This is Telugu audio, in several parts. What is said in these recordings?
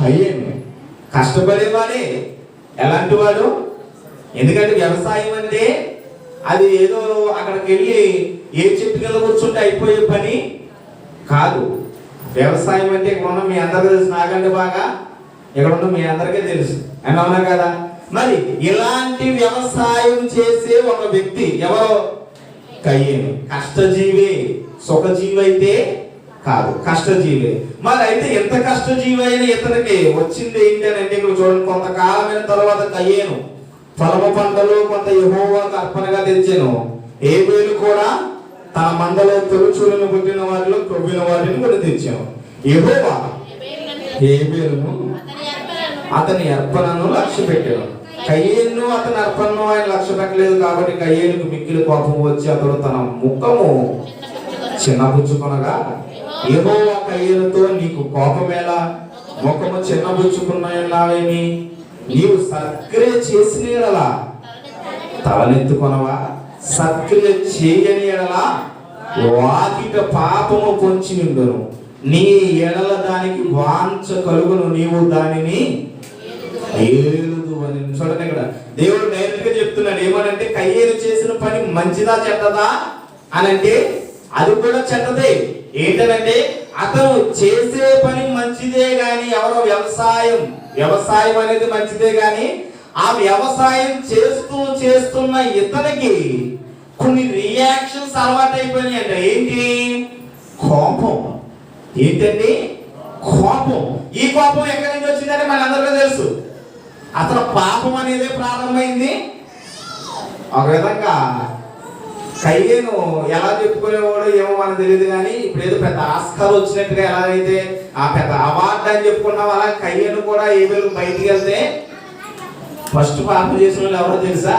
కయ్యేను కష్టపడేవాడే ఎలాంటి వాడు? ఎందుకంటే వ్యవసాయం అంటే అది ఏదో అక్కడికి వెళ్ళి ఏ చెట్టు కింద కూర్చుంటే అయిపోయే పని కాదు. వ్యవసాయం అంటే ఇక్కడ ఉన్న మీ అందరికీ తెలుసు. నాకంటే బాగా ఇక్కడ ఉన్న మీ అందరికీ తెలుసు. అని అవునా కదా? మరి ఇలాంటి వ్యవసాయం చేసే ఒక వ్యక్తి ఎవరో? కయ్యేను కష్టజీవి. సుఖజీవి అయితే కాదు. కష్టజీవి. మరి అయితే ఎంత కష్టజీవి అయిన ఇతనికి వచ్చింది ఏంటి అని అంటే ఇక్కడ చూడండి కొంతకాలమైన తర్వాత కయ్యేను తొలమ పంటలు కొంత యహోవాకు అర్పణగా తెచ్చాను. ఏబేలు కూడా తన మందలో తొలుచూలను పుట్టిన వారిలో కొవ్విన వారిని కూడా తెచ్చాను. ఏ ఏబేలును అతని అర్పణను లక్ష్య పెట్టాను. కయ్యేను అతని అర్పణను ఆయన లక్ష్య పెట్టలేదు కాబట్టి కయ్యేనుకు మిక్కిలి కోపం వచ్చి అతడు తన ముఖము చిన్నపుచ్చుకొనగా యెహోవా కయ్యేనుతో నీకు కోపమేలా ముఖము చిన్నబుచ్చుకున్నాయన్నావేమి? నీవు సక్రియ చేసిన ఎడలా తలనెత్తుకొనవా? సక్రియ చేయని ఎడలా వాకిట పాపము పొంచి నిండును. నీ ఎడల దానికి వాంచ కలుగును. నీవు దానిని ఏలుదు అని చూడండి ఇక్కడ. దేవుడు డైరెక్ట్గా చెప్తున్నాడు ఏమనంటే కయ్యేలు చేసిన పని మంచిదా చెడ్డదా? అని అంటే అది కూడా చెడ్డదే. ఏంటంటే అతను చేసే పని మంచిదే గాని ఎవరో వ్యవసాయం వ్యవసాయం అనేది మంచిదే గాని ఆ వ్యవసాయం చేస్తూ చేస్తున్న ఇతనికి కొన్ని రియాక్షన్స్ అలవాటైపోయినాయి అంట ఏంటి? కోపం. ఏంటండి కోపం. ఈ కోపం ఎక్కడి నుంచి వచ్చిందని మనందరికీ తెలుసు. అతను పాపం అనేది ప్రారంభమైంది. ఒక విధంగా కయ్యను ఎలా చెప్పుకునేవాడో ఏమో మనకు తెలియదు కానీ ఇప్పుడు ఏదో పెద్ద ఆస్కార్ వచ్చినట్టుగా ఎలా అయితే ఆ పెద్ద అవార్డు అని చెప్పుకున్నాం అలా కయ్యను కూడా ఏబేలు బయటికి వెళ్తే ఫస్ట్ పాపం చేసిన వాళ్ళు ఎవరో తెలుసా?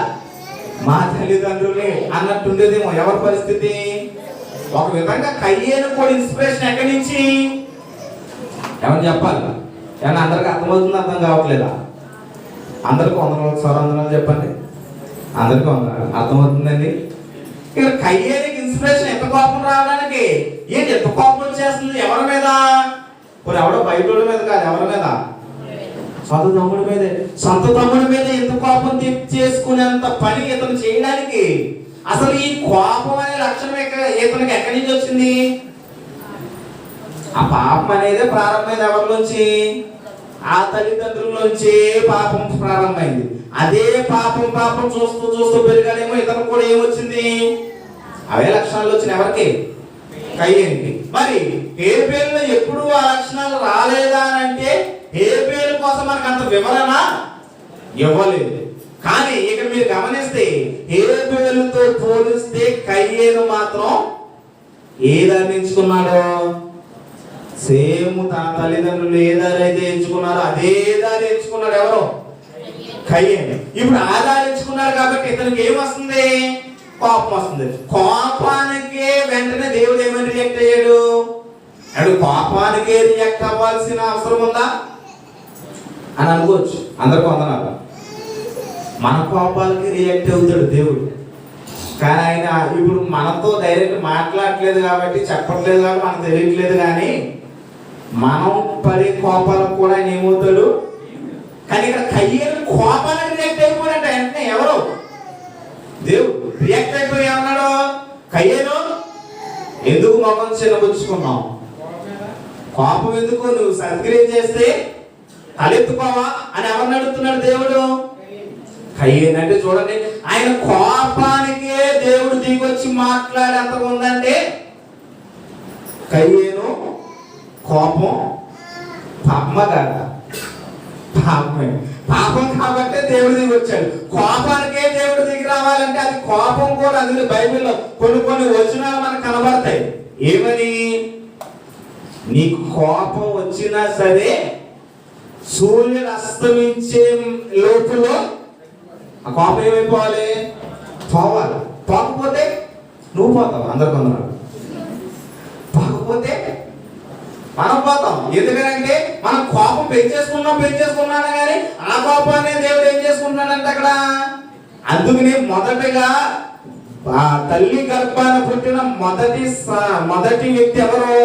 మా తల్లిదండ్రులే అన్నట్టుండేదేమో ఎవరి పరిస్థితి? ఒక విధంగా కయ్యేను కూడా ఇన్స్పిరేషన్ ఎక్కడి నుంచి? ఏమని చెప్పాలి? ఏమన్నా అందరికి అర్థమవుతుంది అర్థం కావట్లేదా? అందరికి వందనాలు స్వరందనాలు చెప్పండి. అందరికి వందనాలు అర్థమవుతుందండి? ఇక్కడ కయ్యేరికి ఇన్స్పిరేషన్ ఎంత కోపం రావడానికి? ఏంటి ఎంత కోపం వచ్చేస్తుంది? ఎవరి మీద? ఇప్పుడు ఎవడో బయట మీద కాదు ఎవరి మీద? సొంత తమ్ముడి మీదే. సొంత తమ్ముడి మీద ఎంత కోపం చేసుకునేంత పని ఇతను చేయడానికి? అసలు ఈ కోపం అనే లక్షణం ఇక్కడ ఇతనికి ఎక్కడి నుంచి వచ్చింది? ఆ పాపం అనేది ప్రారంభమైంది ఎవరి నుంచి? ఆ తల్లిదండ్రుల నుంచి పాపం ప్రారంభమైంది. అదే పాపం పాపం చూస్తూ చూస్తూ పెరిగాడేమో ఇతను కూడా ఏమొచ్చింది? అవే లక్షణాలు వచ్చిన ఎవరికి? కయ్యేంటి మరి హేబేల్లో ఎప్పుడు ఆ లక్షణాలు రాలేదా అని అంటే హేబేలు కోసం మనకు అంత వివరణ ఇవ్వలేదు. కానీ ఇక్కడ మీరు గమనిస్తే హేబేలుతో పోలిస్తే కయ్యేను మాత్రం ఏ దాన్ని సేమ్ తన తల్లిదండ్రులు ఏ దారి అయితే ఎంచుకున్నారో అదే దారి ఎంచుకున్నాడు ఎవరు? కయ్యండి ఇప్పుడు ఆధారించుకున్నారు కాబట్టి ఇతనికి ఏం వస్తుంది? కోపం వస్తుంది. కోపానికే వెంటనే దేవుడు ఏమని రియాక్ట్ అయ్యాడు? అడు కోపానికే రియాక్ట్ అవ్వాల్సిన అవసరం ఉందా? అని అనుకోవచ్చు. అందరికి వందనాలు. మన కోపాలకి రియాక్ట్ అవుతాడు దేవుడు. కానీ ఆయన ఇప్పుడు మనతో డైరెక్ట్ మాట్లాడట్లేదు కాబట్టి చెప్పట్లేదు కాబట్టి మనకు తెలియట్లేదు కానీ మనం పడే కోపాలకు కూడా ఆయన ఏమవుతాడు? కానీ ఇక్కడ కయ్యేరు కోపాలకు రియాక్ట్ అయిపోయాడంట వెంటనే ఎవరు? దేవుడు. రియాక్ట్ అయిపోయి ఏమన్నాడు? కయ్యేను ఎందుకు మొఖం చిన్నబుచ్చుకున్నావు కోపం ఎందుకు? నువ్వు సత్క్రియ చేస్తే తలెత్తుకోవా అని ఎవరిని అడుగుతున్నాడు దేవుడు? కయ్యేనంటే చూడండి ఆయన కోపానికే దేవుడు దిగొచ్చి మాట్లాడేంత ఉందంటే కయ్యేను కోపం పాపమ కాదా పాపమే పాపం కాబట్టే దేవుడు దిగి వచ్చాడు కోపానికే దేవుడు దిగి రావాలంటే అది కోపం కూడా అందులో బైబిల్లో కొన్ని కొన్ని వచనాలు మనకు కనబడతాయి. ఏమని? నీకు కోపం వచ్చినా సరే సూర్యుడు అస్తమించే లోపల ఆ కోపం ఏమైపోవాలి? పోవాలి. పోకపోతే నువ్వు పోతావు? అందరు కొందరు. పోకపోతే మనం పోతాం ఎందుకంటే మనం కోపం పెంచేసుకున్నాం పెంచేసుకున్నాను కానీ ఆ కోపాన్ని దేవుడు ఏం చేసుకుంటున్నాడంటే అక్కడ? అందుకనే మొదటగా ఆ తల్లి గర్భాన పుట్టిన మొదటి మొదటి వ్యక్తి ఎవరు?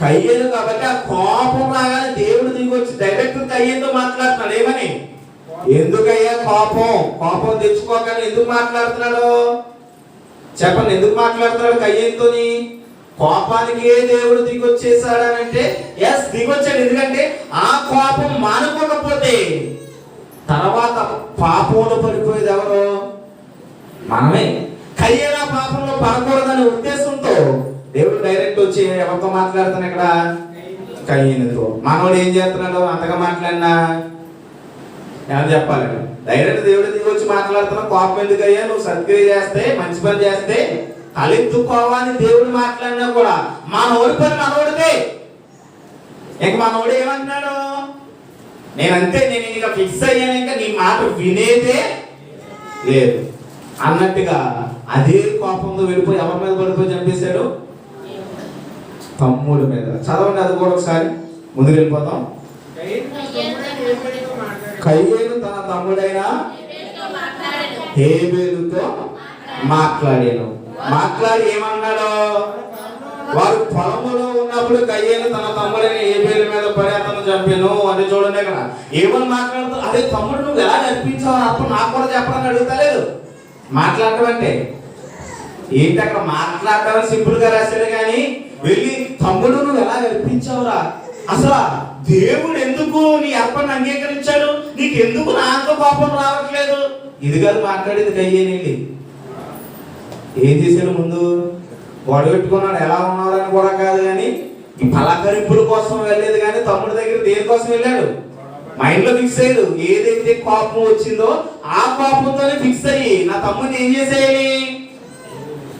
కయ్యలు. కాబట్టి ఆ కోపం రాగానే దేవుడు దిగి వచ్చి డైరెక్ట్ కయ్యతో మాట్లాడుతున్నాడు. ఏమని? ఎందుకయ్యా కోపం? కోపం తెచ్చుకోగానే ఎందుకు మాట్లాడుతున్నాడు? చెప్పండి ఎందుకు మాట్లాడుతున్నాడు కయ్యంతోని? కోపానికి ఏ దేవుడు దిగొచ్చేసాడనంటే ఎస్ దిగొచ్చాడు. ఎందుకంటే ఆ కోపం మానుకోకపోతే తర్వాత పాపంలో పడిపోయేది ఎవరు? మనమే. కయ్యేలా పాపంలో పడకూడదనే ఉద్దేశంతో దేవుడు డైరెక్ట్ వచ్చి ఎవరితో మాట్లాడుతాను ఇక్కడ? కయ్యనుతో మనవాడు ఏం చేస్తున్నాడు? అంతగా మాట్లాడినా? ఏమని చెప్పాలి డైరెక్ట్ దేవుడి దిగి వచ్చి మాట్లాడుతున్నా కోపం ఎందుకు అయ్యా నువ్వు సత్క్రియ చేస్తే మంచి పని చేస్తే తలెత్తుకోవాలని దేవుడు మాట్లాడినా కూడా మనోడి పని మనోడితే ఇంక మనోడు ఏమంటున్నాడు? నేనంతే నేను ఇక ఫిక్స్ అయ్యాను ఇంకా నీ మాట వినేదే లేదు. అన్నట్టుగా అదే కోపంతో వెళ్ళిపోయి ఎవరి మీద పడిపోయి చంపేశాడు? తమ్ముడు మీద. చదవండి అది కూడా ఒకసారి. ముందుకు వెళ్ళిపోతాం కయ్యేను తన తమ్ముడైన హేబేలుతో మాట్లాడాను మాట్లాడి ఏమన్నాడు? వారు పొలములో ఉన్నప్పుడు కయ్యలు తన తమ్ముడిని ఏ పేరు మీద పడి అతను చంపాను? అని చూడండి ఇక్కడ ఏమని మాట్లాడుతూ అదే తమ్ముడు నువ్వు ఎలా నడిపించావు అప్పుడు నాకు కూడా చెప్పడానికి అడుగుతలేదు. మాట్లాడటం అంటే? ఏంటి అక్కడ మాట్లాడటం? సింపుల్గా రాశాడు కానీ వెళ్ళి తమ్ముడు నువ్వు ఎలా నడిపించావురా అసలు దేవుడు ఎందుకు నీ అర్పణ అంగీకరించాడు? నీకు ఎందుకు నాతో కోపం రావట్లేదు? ఇది కాదు మాట్లాడేది కయ్యేనండి ఏం చేశాడు ముందు? గొడవెట్టుకున్నాడు ఎలా ఉన్నాడని కూడా కాదు కానీ ఈ పలకరింపుల కోసం వెళ్ళలేదు కానీ తమ్ముడి దగ్గర దేనికోసం వెళ్ళాడు? మైండ్లో ఫిక్స్ అయ్యాడు. ఏదైతే కోపం వచ్చిందో ఆ కోపంతోనే ఫిక్స్ అయ్యి నా తమ్ముడిని ఏం చేసేయాలి?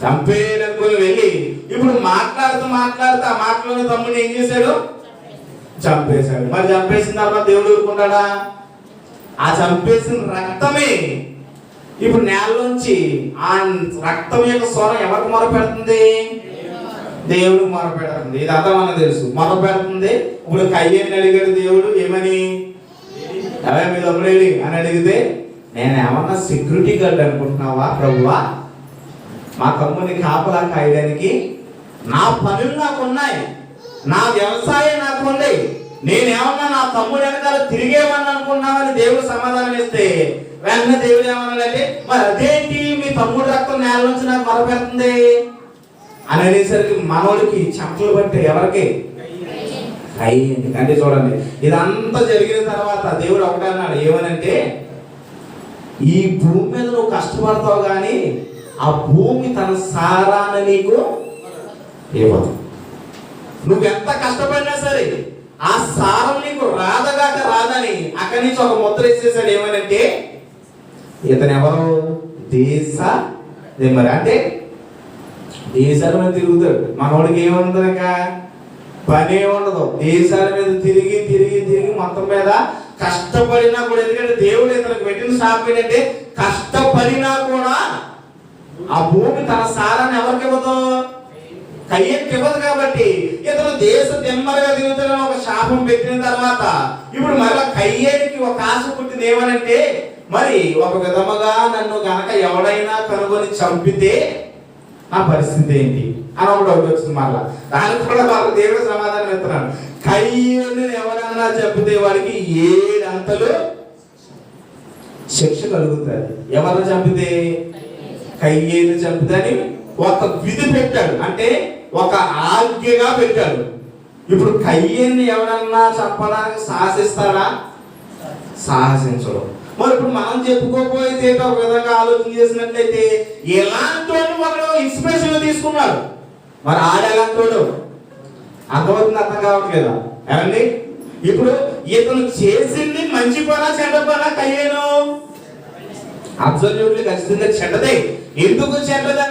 చంపేయడానికి వెళ్ళి ఇప్పుడు మాట్లాడుతూ మాట్లాడుతూ ఆ మాటలోనే తమ్ముడిని ఏం చేశాడు? చంపేశాడు. మరి చంపేసిన తర్వాత దేవుడు ఊరుకుంటాడా? ఆ చంపేసిన రక్తమే ఇప్పుడు నేలలోంచి ఆ రక్తం యొక్క స్వరం ఎవరికి మొరపెడుతుంది? దేవుడికి మొరపెడుతుంది ఇది అంతా మనకు తెలుసు. మొరపెడుతుంది. ఇప్పుడు కయ్యని అడిగాడు దేవుడు ఏమని? అవే మీ తమ్ముడేడి అని అడిగితే నేను ఏమన్నా సెక్యూరిటీ గార్డ్ అనుకుంటున్నావా ప్రభువా? మా తమ్ముని కాపలా కాయడానికి నా పనులు నాకు ఉన్నాయి. నా వ్యవసాయం నాకు ఉంది. నేనేమన్నా నా తమ్ముడు వెనకాల తిరిగేమని అనుకున్నామని దేవుడు సమాధానం ఇస్తే వెంటనే దేవుడు ఏమన్నాడంటే మరి అదేంటి మీ తమ్ముడు రక్తం నేల నుంచి నాకు మరపెడుతుంది అని అనేసరికి మనోడికి చెంపలు పట్టే ఎవరికి? అయ్యింది అంటే చూడండి ఇదంతా జరిగిన తర్వాత దేవుడు ఒకటే అన్నాడు ఏమనంటే ఈ భూమి మీద నువ్వు కష్టపడతావు కానీ ఆ భూమి తన సారాన్ని నీకు ఇవ్వదు. నువ్వెంత కష్టపడినా సరే ఆ సారం నీకు రాదగాక రాదని అక్కడి నుంచి ఒక ముద్ర వేసేసాడు ఏమనంటే ఇతను ఎవరు దేశ దిమ్మరి అంటే దేశాల మీద తిరుగుతాడు. మనోడికి ఏముండదు ఇంకా పనే ఉండదు. దేశాల మీద తిరిగి తిరిగి తిరిగి మొత్తం మీద కష్టపడినా కూడా ఎందుకంటే దేవుడు ఇతనికి పెట్టిన శాపం ఏంటంటే కష్టపడినా కూడా ఆ భూమి తన సారాన్ని ఎవరికి ఇవ్వదు? కయ్యకి ఇవ్వదు కాబట్టి ఇతను దేశ దిమ్మరగా తిరుగుతున్న ఒక శాపం పెట్టిన తర్వాత ఇప్పుడు మరలా కయ్యకి ఒక ఆశ పుట్టింది ఏమనంటే మరి ఒక విధముగా నన్ను గనక ఎవడైనా కనుగొని చంపితే నా పరిస్థితి ఏంటి? అని ఒక డౌట్ వచ్చింది మళ్ళా దానికి కూడా వాళ్ళకి దేవుడు సమాధానం ఇస్తున్నాను కయ్యను ఎవరన్నా చంపితే వాడికి ఏడంతలు శిక్ష కలుగుతుంది. ఎవరిని చంపితే? కయ్యేను చంపితే ఒక విధి పెట్టాడు. అంటే ఒక ఆజ్ఞగా పెట్టాడు. ఇప్పుడు కయ్యని ఎవరన్నా చంపడానికి సాహసిస్తాడా? సాహసించడం. మరి ఇప్పుడు మనం చెప్పుకోకపోతే ఒక విధంగా ఆలోచన చేసినట్లయితే ఎలాంటి ఒకడు ఇన్స్పిరేషన్ తీసుకున్నాడు? మరి ఆడెలాంటోడు అర్థమవుతుంది అర్థం కావట్లేదా ఏమండి? ఇప్పుడు ఇతను చేసింది మంచి పనా చెడ్డ పనా కయ్యేను? అబ్జల్యూట్లీ ఖచ్చితంగా చెడ్డదే. ఎందుకు చెడ్డదా?